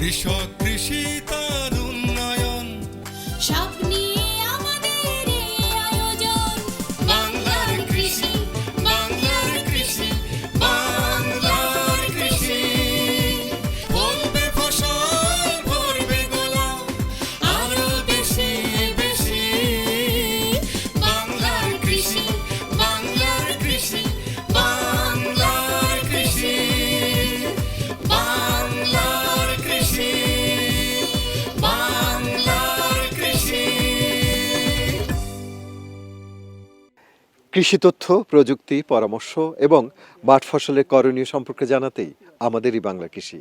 কৃষক কৃষি তার কৃষি তথ্য, প্রযুক্তি, পরামর্শ এবং মাঠ ফসলের করণীয় সম্পর্কে জানাতেই আমাদেরই বাংলা কৃষি।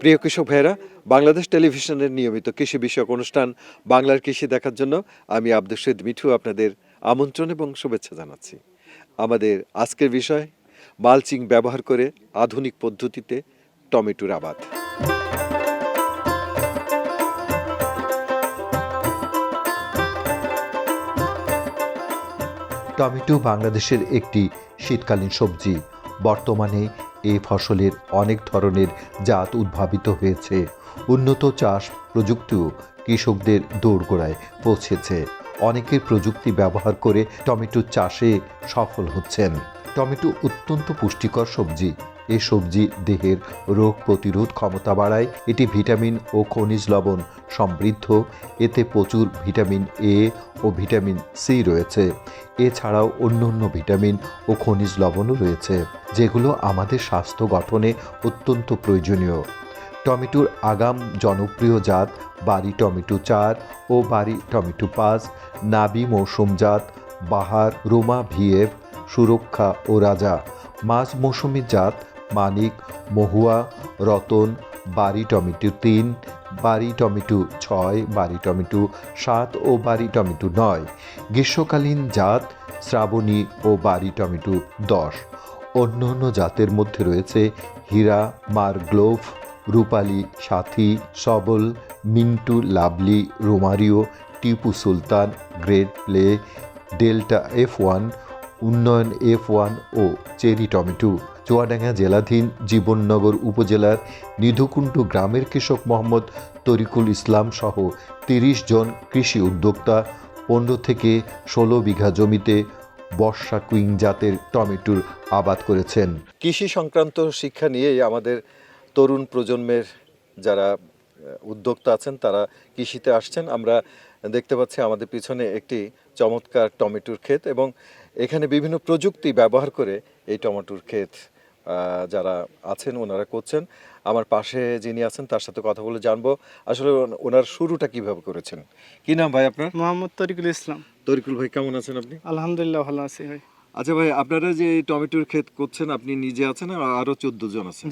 প্রিয় কৃষক ভাইয়েরা, বাংলাদেশ টেলিভিশনের নিয়মিত কৃষি বিষয়ক অনুষ্ঠান বাংলার কৃষি দেখার জন্য আমি আব্দুল সৈদ মিঠু আপনাদের আমন্ত্রণ এবং শুভেচ্ছা জানাচ্ছি। আমাদের আজকের বিষয়, মালচিং ব্যবহার করে আধুনিক পদ্ধতিতে টমেটোর আবাদ। টমেটো বাংলাদেশের একটি শীতকালীন সবজি। বর্তমানে এ ফসলের অনেক ধরনের জাত উদ্ভাবিত হয়েছে। উন্নত চাষ প্রযুক্তিও কৃষকদের দোরগোড়ায় পৌঁছেছে। অনেকে প্রযুক্তি ব্যবহার করে টমেটো চাষে সফল হচ্ছেন। টমেটো অত্যন্ত পুষ্টিকর সবজি। এ সবজি দেহের রোগ প্রতিরোধ ক্ষমতা বাড়ায়। এটি ভিটামিন ও খনিজ লবণ সমৃদ্ধ। এতে প্রচুর ভিটামিন এ ও ভিটামিন সি রয়েছে। এছাড়াও অন্য অন্য ভিটামিন ও খনিজ লবণও রয়েছে, যেগুলো আমাদের স্বাস্থ্য গঠনে অত্যন্ত প্রয়োজনীয়। টমেটোর আগাম জনপ্রিয় জাত বাড়ি টমেটো চার ও বাড়ি টমেটো পাঁচ, নাবি মৌসুম জাত বাহার রোমা ভিএফ সুরক্ষা ও রাজা। মাঝ মৌসুমি জাত মানিক, মহুয়া, রতন বাড়ি টমেটো তিন বাড়ি টমেটো ছয় বাড়ি টমেটো সাত ও বাড়ি টমেটো নয়। গ্রীষ্মকালীন জাত শ্রাবণী ও বাড়ি টমেটো দশ। অন্য অন্য জাতের মধ্যে রয়েছে হীরা, Marglobe, Rupali, Sathi, Sabal, Mintu Lovely Romario, Tipu Sultan, great play, Delta F one Unnayan F one ও চেরি টমেটো। চুয়াডাঙ্গা জেলাধীন জীবননগর উপজেলার নিধুকুণ্ডু গ্রামের কৃষক মোহাম্মদ তরিকুল ইসলাম সহ তিরিশ জন কৃষি উদ্যোক্তা, পনেরো থেকে ষোলো বিঘা জমিতে বর্ষা কুইং জাতের টমেটোর আবাদ করেছেন। কৃষি সংক্রান্ত শিক্ষা নিয়েই আমাদের তরুণ প্রজন্মের যারা উদ্যোক্তা আছেন, তারা কৃষিতে আসছেন। আমরা দেখতে পাচ্ছি আমাদের পিছনে একটি চমৎকার টমেটোর ক্ষেত এবং এখানে বিভিন্ন প্রযুক্তি ব্যবহার করে এই টমেটোর ক্ষেত যারা আছেন ওনারা করছেন। আমার পাশে যিনি আছেন তার সাথে কথা বলে জানব আসলে ওনার শুরুটা কীভাবে করেছেন। কি নাম ভাই আপনার? মোহাম্মদ তরিকুল ইসলাম। তরিকুল ভাই কেমন আছেন আপনি? আলহামদুলিল্লাহ ভালো আছি ভাই। আচ্ছা ভাই আপনারা যে টমেটোর ক্ষেত করছেন আপনি নিজে আছেন আর আরও চোদ্দ জন আছেন?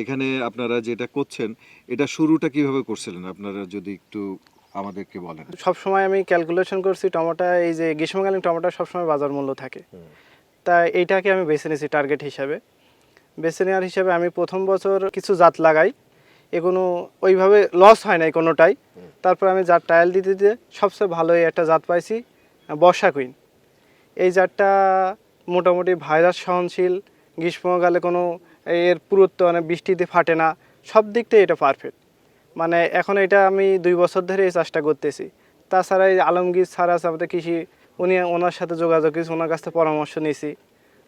এখানে আপনারা যেটা করছেন এটা শুরুটা কীভাবে করছিলেন? আপনারা যদি একটু আমাদেরকে বলেন। সব সময় আমি ক্যালকুলেশন করছি টমেটো এই যে গ্রীষ্মকালীন টমেটো সবসময় বাজার মূল্য থাকে। তা এইটাকে আমি বেছে নিয়েছি টার্গেট হিসাবে। বেছে নেওয়ার হিসাবে আমি প্রথম বছর কিছু জাত লাগাই। এগুলো ওইভাবে লস হয় নাই কোনোটাই। তারপর আমি জাত টায়াল দিতে দিতে সবচেয়ে ভালো একটা জাত পাইছি বর্ষা কুইন এই জাতটা মোটামুটি ভাইরাস সহনশীল গ্রীষ্মকালে কোনো এর পুরুত্ব মানে বৃষ্টিতে ফাটে না। সব দিক থেকে এটা পারফেক্ট মানে এখন এটা আমি দুই বছর ধরে এই চাষটা করতেছি। তাছাড়া এই আলমগীর স্যার আছে আমাদের কৃষি, উনি ওনার সাথে যোগাযোগ করেছি, ওনার কাছ থেকে পরামর্শ নিয়েছি।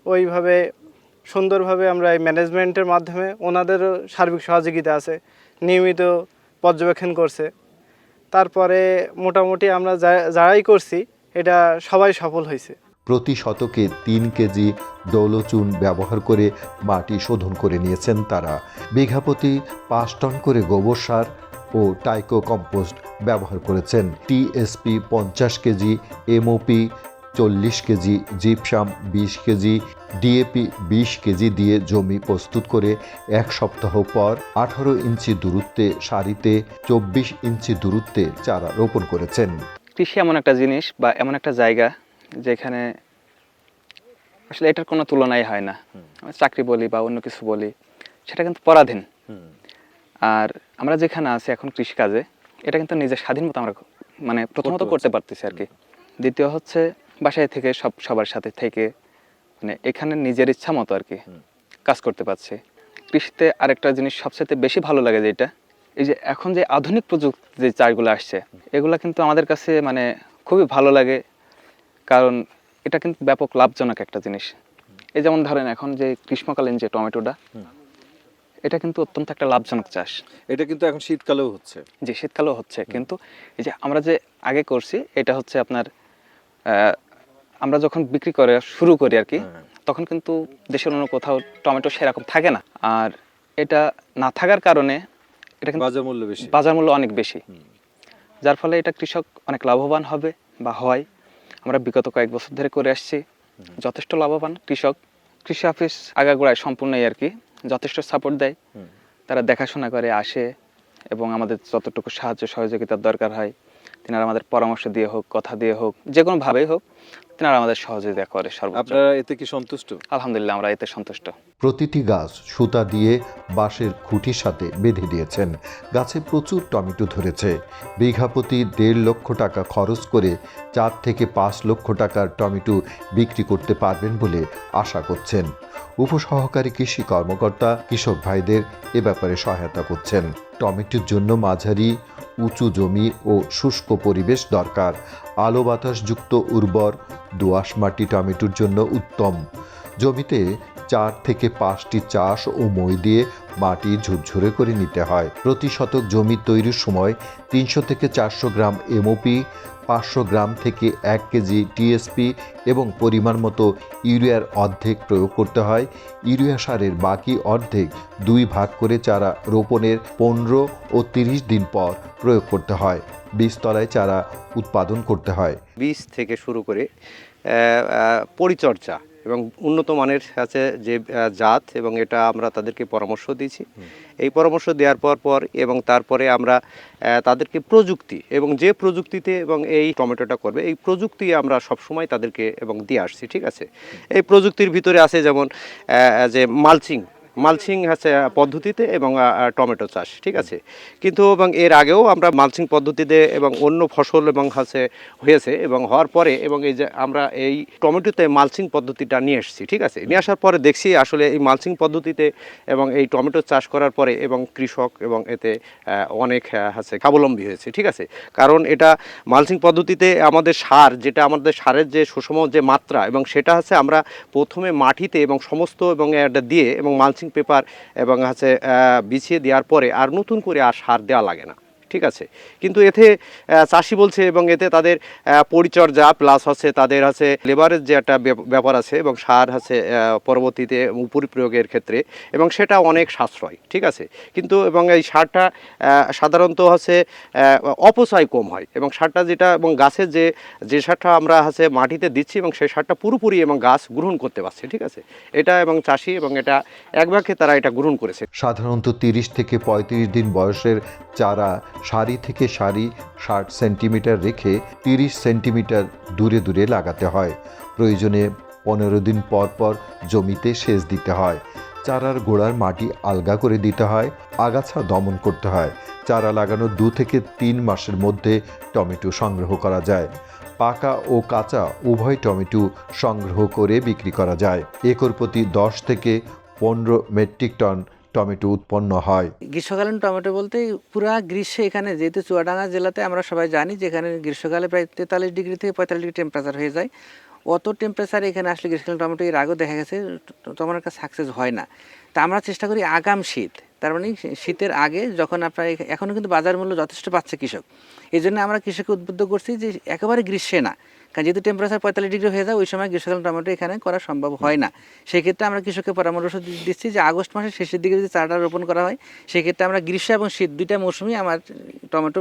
ওইভাবে সুন্দরভাবে আমরা এই ম্যানেজমেন্টের মাধ্যমে ওনাদেরও সার্বিক সহযোগিতা আছে, নিয়মিত পর্যবেক্ষণ করছে। তারপরে মোটামুটি আমরা যা- যারাই করছি, এটা সবাই সফল হয়েছে। প্রতি শতকে তিন কেজি ডৌলচুন ব্যবহার করে মাটি শোধন করে নিয়েছেন তারা। বিঘাপতি পাঁচ টন করে গোবর সার ও টাইকো কম্পোস্ট ব্যবহার করেছেন। টিএসপি পঞ্চাশ কেজি, এমওপি চল্লিশ কেজি, জিপসাম বিশ কেজি, ডিএপি বিশ কেজি দিয়ে জমি প্রস্তুত করে এক সপ্তাহ পর আঠারো ইঞ্চি দূরত্বে সারিতে, চব্বিশ ইঞ্চি দূরত্বে চারা রোপণ করেছেন। কৃষি এমন একটা জিনিস বা এমন একটা জায়গা যেখানে আসলে এটার কোনো তুলনাই হয় না। চাকরি বলি বা অন্য কিছু বলি সেটা কিন্তু পরাধীন। আর আমরা যেখানে আছি এখন কৃষিকাজে এটা কিন্তু নিজের স্বাধীন মতো আমরা মানে প্রথমত করতে পারতেছি আর কি। দ্বিতীয় হচ্ছে বাসায় থেকে সব সবার সাথে থেকে মানে এখানে নিজের ইচ্ছা মতো আর কি কাজ করতে পারছি। কৃষিতে আরেকটা জিনিস সবচেয়ে বেশি ভালো লাগে যেটা এই যে এখন যে আধুনিক প্রযুক্তি যে চাষগুলো আসছে এগুলা কিন্তু আমাদের কাছে মানে খুবই ভালো লাগে। কারণ এটা কিন্তু ব্যাপক লাভজনক একটা জিনিস। এই যেমন ধরেন এখন যে গ্রীষ্মকালীন যে টমেটোটা এটা কিন্তু অত্যন্ত একটা লাভজনক চাষ। এটা কিন্তু এখন শীতকালেও হচ্ছে। যে শীতকালেও হচ্ছে। কিন্তু এই যে আমরা যে আগে করছি এটা হচ্ছে আপনার আমরা যখন বিক্রি করে শুরু করি আর কি হ্যাঁ। তখন কিন্তু দেশের অন্য কোথাও টমেটো সেরকম থাকে না। আর এটা না থাকার কারণে এটা কিন্তু বাজার মূল্য বেশি। বাজার মূল্য অনেক বেশি। যার ফলে এটা কৃষক অনেক লাভবান হবে বা হয়। আমরা বিগত কয়েক বছর ধরে করে আসছি। যথেষ্ট লাভবান কৃষক। কৃষি অফিস আগাগোড়ায় সম্পূর্ণই আর কি। যথেষ্ট সাপোর্ট দেয়। তারা দেখাশোনা করে আসে এবং আমাদের যতটুকু সাহায্য সহযোগিতার দরকার হয় তেনারা আমাদের পরামর্শ দিয়ে হোক কথা দিয়ে হোক যে কোনো ভাবেই হোক তেনারা আমাদের সহযোগিতা করে সর্বোচ্চ। আপনারা এতে কি সন্তুষ্ট? আলহামদুলিল্লাহ আমরা এতে সন্তুষ্ট। প্রতিটি গাছ সুতা দিয়ে বাঁশের খুঁটির সাথে বেঁধে দিয়েছেন। গাছে প্রচুর টমেটো ধরেছে। বিঘা প্রতি দেড় লক্ষ টাকা খরচ করে চার থেকে পাঁচ লক্ষ টাকার টমেটো বিক্রি করতে পারবেন বলে আশা করছেন। উপসহকারী কৃষি কর্মকর্তা কৃষক ভাইদের এ ব্যাপারে সহায়তা করছেন। টমেটোর জন্য মাঝারি উঁচু জমি ও শুষ্ক পরিবেশ দরকার। আলো বাতাসযুক্ত উর্বর দোআঁশ মাটি টমেটোর জন্য উত্তম। জমিতে চার থেকে পাঁচটি চাষ ও মই দিয়ে মাটি ঝুরঝুরে করে নিতে হয়। প্রতি শতক জমি তৈরির সময় তিনশো থেকে চারশো গ্রাম এমওপি, পাঁচশো গ্রাম থেকে এক কেজি টিএসপি এবং পরিমাণ মতো ইউরিয়ার অর্ধেক প্রয়োগ করতে হয়। ইউরিয়া সারের বাকি অর্ধেক দুই ভাগ করে চারা রোপণের পনেরো ও তিরিশ দিন পর প্রয়োগ করতে হয়। বীজতলায় চারা উৎপাদন করতে হয়। বীজ থেকে শুরু করে পরিচর্যা এবং উন্নত মানের আছে যে জাত এবং এটা আমরা তাদেরকে পরামর্শ দিয়েছি। এই পরামর্শ দেওয়ার পর পর এবং তারপরে আমরা তাদেরকে প্রযুক্তি এবং যে প্রযুক্তিতে এবং এই টমেটোটা করবে এই প্রযুক্তি আমরা সবসময় তাদেরকে এবং দিয়ে আসছি ঠিক আছে? এই প্রযুক্তির ভিতরে আছে যেমন যে মালচিং মালচিং হচ্ছে পদ্ধতিতে এবং টমেটো চাষ, ঠিক আছে? কিন্তু এবং এর আগেও আমরা মালচিং পদ্ধতিতে এবং অন্য ফসল এবং হচ্ছে হয়েছে এবং হওয়ার পরে এবং এই যে আমরা এই টমেটোতে মালচিং পদ্ধতিটা নিয়ে এসেছি, ঠিক আছে? নিয়ে আসার পরে দেখছি আসলে এই মালচিং পদ্ধতিতে এবং এই টমেটো চাষ করার পরে এবং কৃষক এবং এতে অনেক হচ্ছে স্বাবলম্বী হয়েছে, ঠিক আছে? কারণ এটা মালচিং পদ্ধতিতে আমাদের সার, যেটা আমাদের সারের যে সুষম যে মাত্রা এবং সেটা হচ্ছে আমরা প্রথমে মাটিতে এবং সমস্ত এবং এটা দিয়ে এবং মালচিং পেপার এবং হচ্ছে বিছিয়ে দেওয়ার পরে আর নতুন করে আর সার দেওয়া লাগে না। ঠিক আছে। কিন্তু এতে চাষি বলছে এবং এতে তাদের পরিচর্যা প্লাস হচ্ছে তাদের হচ্ছে লেবারের যে একটা ব্যাপার আছে এবং সার আহ, পরবর্তীতে উপরি প্রয়োগের ক্ষেত্রে এবং সেটা অনেক সাশ্রয় ঠিক আছে। কিন্তু এবং এই সারটা সাধারণত হচ্ছে অপচয় কম হয় এবং সারটা যেটা এবং গাছের যে যে সারটা আমরা হচ্ছে মাটিতে দিচ্ছি এবং সেই সারটা পুরোপুরি এবং গাছ গ্রহণ করতে পারছে ঠিক আছে। এটা এবং চাষি এবং এটা এক ভাগে তারা এটা গ্রহণ করেছে। সাধারণত তিরিশ থেকে পঁয়ত্রিশ দিন বয়সের চারা সারি থেকে সারি ষাট সেন্টিমিটার রেখে তিরিশ সেন্টিমিটার দূরে দূরে লাগাতে হয়। প্রয়োজনে পনেরো দিন পর পর জমিতে সেচ দিতে হয়। চারার গোড়ার মাটি আলগা করে দিতে হয়, আগাছা দমন করতে হয়। চারা লাগানোর দু থেকে তিন মাসের মধ্যে টমেটো সংগ্রহ করা যায়। পাকা ও কাঁচা উভয় টমেটো সংগ্রহ করে বিক্রি করা যায়। একর প্রতি দশ থেকে পনেরো মেট্রিক টন টমেটো উৎপন্ন হয়। গ্রীষ্মকালীন টমেটো বলতে পুরা গ্রীষ্মে এখানে যেহেতু চুয়াডাঙ্গা জেলাতে আমরা সবাই জানি যে এখানে গ্রীষ্মকালে প্রায় তেতাল্লিশ ডিগ্রি থেকে পঁয়তাল্লিশ ডিগ্রি টেম্পারেচার হয়ে যায়। অত টেম্পারেচার এখানে আসলে গ্রীষ্মকালীন টমেটো এর আগেও দেখা গেছে তোমার তেমন একটা সাকসেস হয় না। তা আমরা চেষ্টা করি আগাম শীত। তার মানে শীতের আগে যখন আপনার এখনও কিন্তু বাজার মূল্য যথেষ্ট পাচ্ছে কৃষক। এই জন্য আমরা কৃষককে উদ্বুদ্ধ করছি যে একেবারে গ্রীষ্মে না। কারণ যেহেতু টেম্পারেচার পঁয়তাল্লিশ ডিগ্রি হয়ে যায়, ওই সময় গ্রীষ্মকালীন টমেটো এখানে করা সম্ভব হয় না। সেক্ষেত্রে আমরা কৃষককে পরামর্শ দিচ্ছি যে আগস্ট মাসের শেষের দিকে যদি চারাটা রোপণ করা হয়, সেক্ষেত্রে আমরা গ্রীষ্ম এবং শীত দুইটা মৌসুমে আমার টমেটো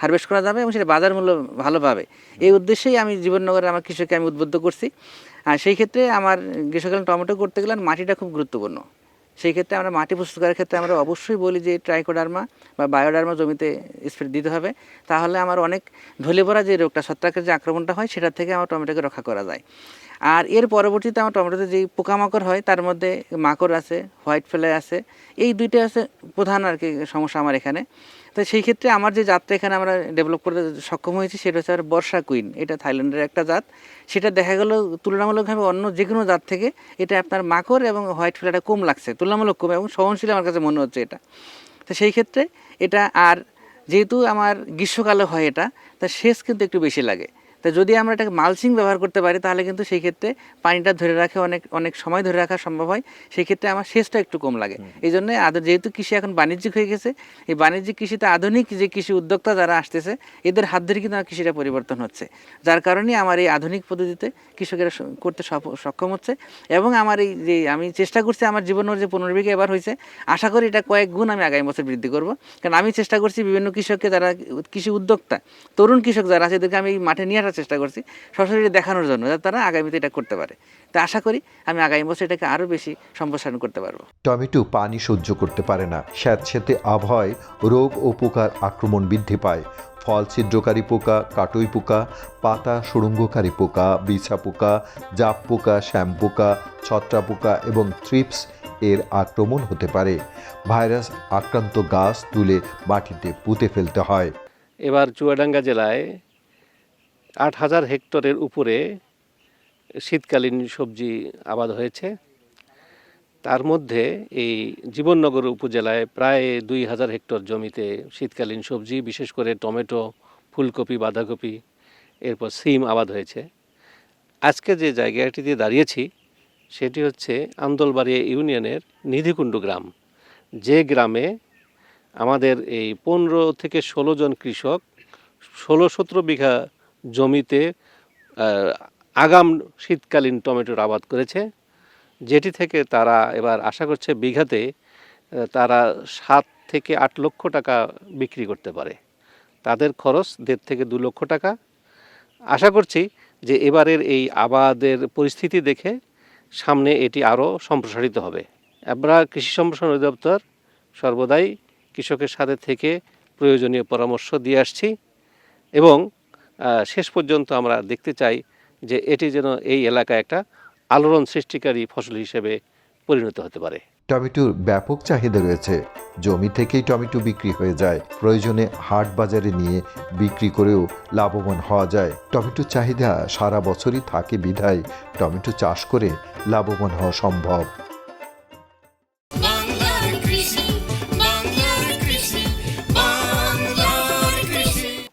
হারভেস্ট করা যাবে এবং সেটা বাজার মূল্য ভালো পাবে। এই উদ্দেশ্যেই আমি জীবননগরের আমার কৃষককে আমি উদ্বুদ্ধ করছি। আর সেই ক্ষেত্রে আমার গ্রীষ্মকালীন টমেটো করতে গেলে মাটিটা খুব গুরুত্বপূর্ণ। সেই ক্ষেত্রে আমরা মাটি প্রস্তুত করার ক্ষেত্রে আমরা অবশ্যই বলি যে ট্রাইকোডার্মা বা বায়োডার্মা জমিতে স্প্রে দিতে হবে। তাহলে আমার অনেক ঢলে পড়া যে রোগটা, ছত্রাকের যে আক্রমণটা হয়, সেটা থেকে আমার টমেটোকে রক্ষা করা যায়। আর এর পরবর্তীতে আমার টমেটোতে যে পোকামাকড় হয়, তার মধ্যে মাকড় আছে, হোয়াইট ফ্লাই আছে, এই দুইটা আছে প্রধান আর কি সমস্যা আমার এখানে। তো সেই ক্ষেত্রে আমার যে জাতটা এখানে আমরা ডেভেলপ করতে সক্ষম হয়েছি, সেটা হচ্ছে বর্ষা কুইন এটা থাইল্যান্ডের একটা জাত। সেটা দেখা গেলো তুলনামূলকভাবে অন্য যে কোনো জাত থেকে এটা আপনার মাকড় এবং হোয়াইট ফ্লাটা কম লাগছে, তুলনামূলক কম এবং সহনশীল আমার কাছে মনে হচ্ছে এটা। তো সেই ক্ষেত্রে এটা আর যেহেতু আমার গ্রীষ্মকালে হয় এটা, তা শেষ কিন্তু একটু বেশি লাগে। তা যদি আমরা এটাকে মালচিং ব্যবহার করতে পারি তাহলে কিন্তু সেই ক্ষেত্রে পানিটা ধরে রাখে অনেক অনেক সময় ধরে রাখা সম্ভব হয়। সেই ক্ষেত্রে আমার সেচটা একটু কম লাগে। এই জন্য যেহেতু কৃষি এখন বাণিজ্যিক হয়ে গেছে এই বাণিজ্যিক কৃষিতে আধুনিক যে কৃষি উদ্যোক্তা যারা আসতেছে এদের হাত ধরে কিন্তু আমার কৃষিটা পরিবর্তন হচ্ছে। যার কারণে আমার এই আধুনিক পদ্ধতিতে কৃষকেরা করতে সক্ষম হচ্ছে এবং আমার এই যে আমি চেষ্টা করছি আমার জীবনের যে পনেরো এবার হয়েছে আশা করি এটা কয়েক গুণ আমি আগামী বছর বৃদ্ধি করব। কারণ আমি চেষ্টা করছি বিভিন্ন কৃষককে যারা কৃষি উদ্যোক্তা তরুণ কৃষক যারা আছে এদেরকে আমি মাঠে নিয়ে আসার চেষ্টা করছি সরাসরি দেখানোর জন্য যাতে তারা আগামীতে এটা করতে পারে। তা আশা করি আমি আগামী বছর এটাকে আরও বেশি সম্প্রসারণ করতে পারব। টমেটো পানি সহ্য করতে পারে না। স্যাঁতস্যাঁতে আবহাওয়ায় রোগ ও পোকার আক্রমণ বৃদ্ধি পায়। ফল ছিদ্রকারী পোকা কাটুই পোকা পাতা সুড়ঙ্গকারী পোকা বিছা পোকা জাপ পোকা শ্যাম পোকা ছত্রা পোকা এবং থ্রিপস এর আক্রমণ হতে পারে। ভাইরাস আক্রান্ত গাছ তুলে মাটিতে পুঁতে ফেলতে হয়। এবার চুয়াডাঙ্গা জেলায় আট হাজার হেক্টরের উপরে শীতকালীন সবজি আবাদ হয়েছে। তার মধ্যে এই জীবননগর উপজেলায় প্রায় দুই হাজার হেক্টর জমিতে শীতকালীন সবজি, বিশেষ করে টমেটো, ফুলকপি, বাঁধাকপি, এরপর সিম আবাদ হয়েছে। আজকে যে জায়গাটিতে দাঁড়িয়েছি, সেটি হচ্ছে আন্দোলবাড়িয়া ইউনিয়নের নিধিকুণ্ড গ্রাম। যে গ্রামে আমাদের এই পনেরো থেকে ষোলো জন কৃষক, ষোলো সতেরো বিঘা জমিতে আগাম শীতকালীন টমেটোর আবাদ করেছে, যেটি থেকে তারা এবার আশা করছে বিঘাতে তারা সাত থেকে আট লক্ষ টাকা বিক্রি করতে পারে। তাদের খরচ দেড় থেকে দু লক্ষ টাকা। আশা করছি যে এবারের এই আবাদের পরিস্থিতি দেখে সামনে এটি আরও সম্প্রসারিত হবে। আমরা কৃষি সম্প্রসারণ অধিদপ্তর সর্বদাই কৃষকের সাথে থেকে প্রয়োজনীয় পরামর্শ দিয়ে আসছি এবং শেষ পর্যন্ত আমরা দেখতে চাই যে এটি যেন এই এলাকায় একটা আলোড়ন সৃষ্টিকারী ফসল হিসেবে পরিণত হতে পারে। টমেটোর ব্যাপক চাহিদা রয়েছে। জমি থেকেই টমেটো বিক্রি হয়ে যায়। প্রয়োজনে হাট বাজারে নিয়ে বিক্রি করেও লাভবান হওয়া যায়। টমেটোর চাহিদা সারা বছরই থাকে বিধায়। টমেটো চাষ করে লাভবান হওয়া সম্ভব।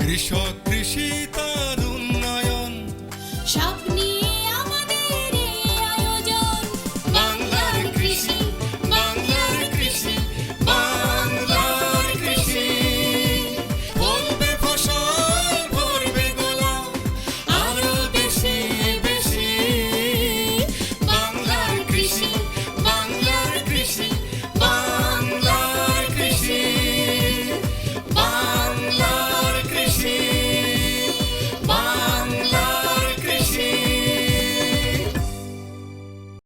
কৃষক কৃষি তরুণ